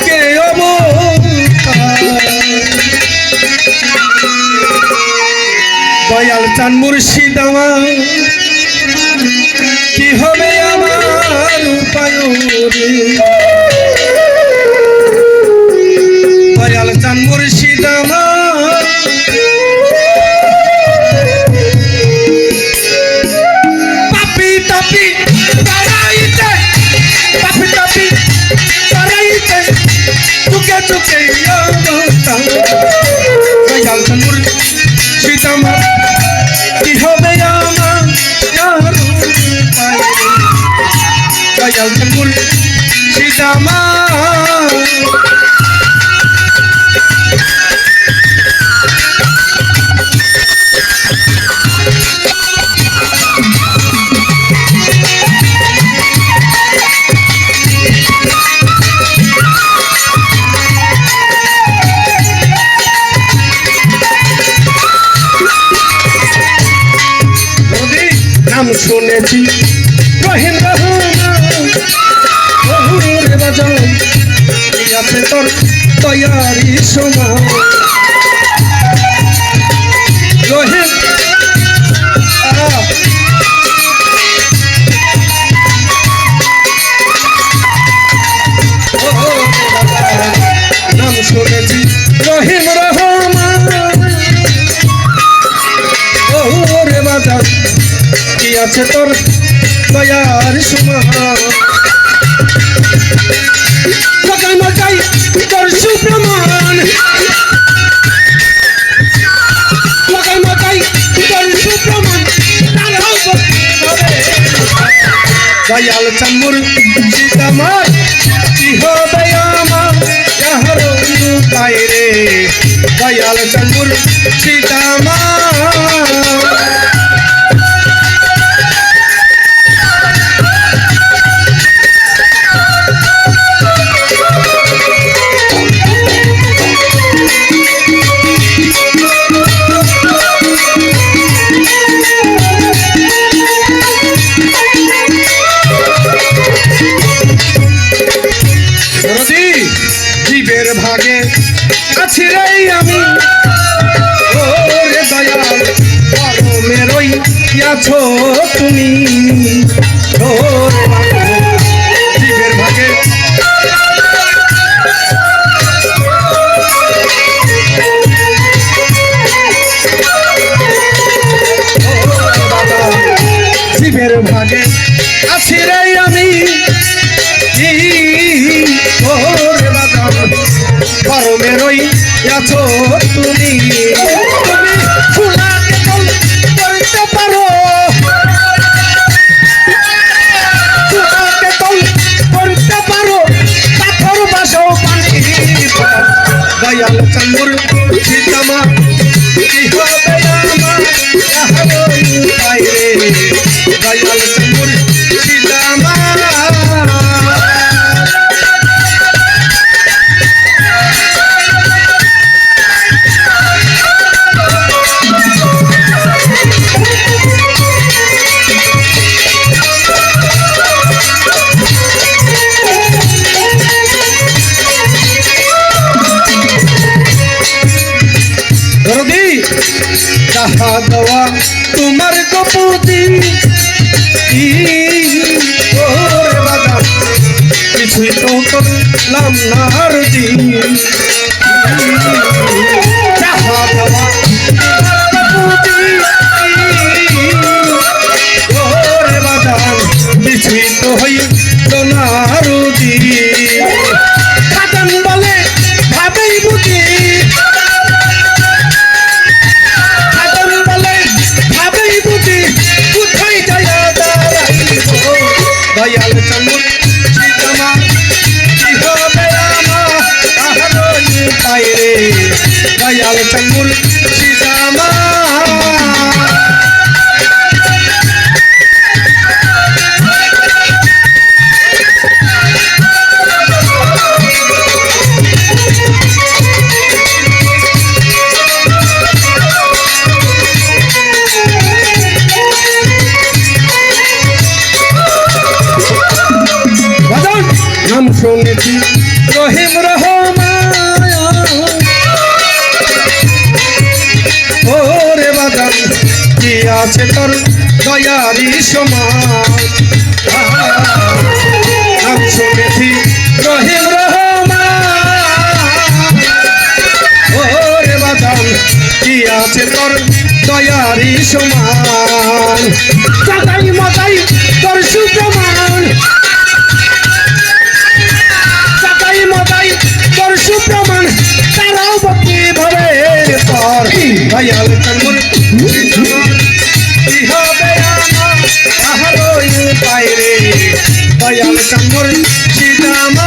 বুকে দয়াল চান মুর্শিদ আমার কি হবে আমার উপায় রে? শুনেছি। আছে তোর তৈয়ারি সময়। বাজান, নাম শুনেছি। রহিম রহমান। ওরে তোর দয়ার সময়? দয়াল চামুর সীতামার ইহ হবে কাহার উপায় রে? দয়াল চামুর সীতামার আছো তুমি জীবের ভাগে জীবের ভাগে আছি রে আমি গরমেরই আছো তুমি দয়াল চন্দ্র সীতামা কিছুই তো করলাম না রদি তাহা দয়াল চমুর আছে তোর দয়ারি নাম শুনেছি রহিম রহমান। বাজান কি আছে তোর দয়ারি সমান তোর সুপ্রমাণ। তোর সুপ্রমাণ তারাও ভক্তি ভাবে পর দয়াল দয়াল চন্দ্র সীতামা।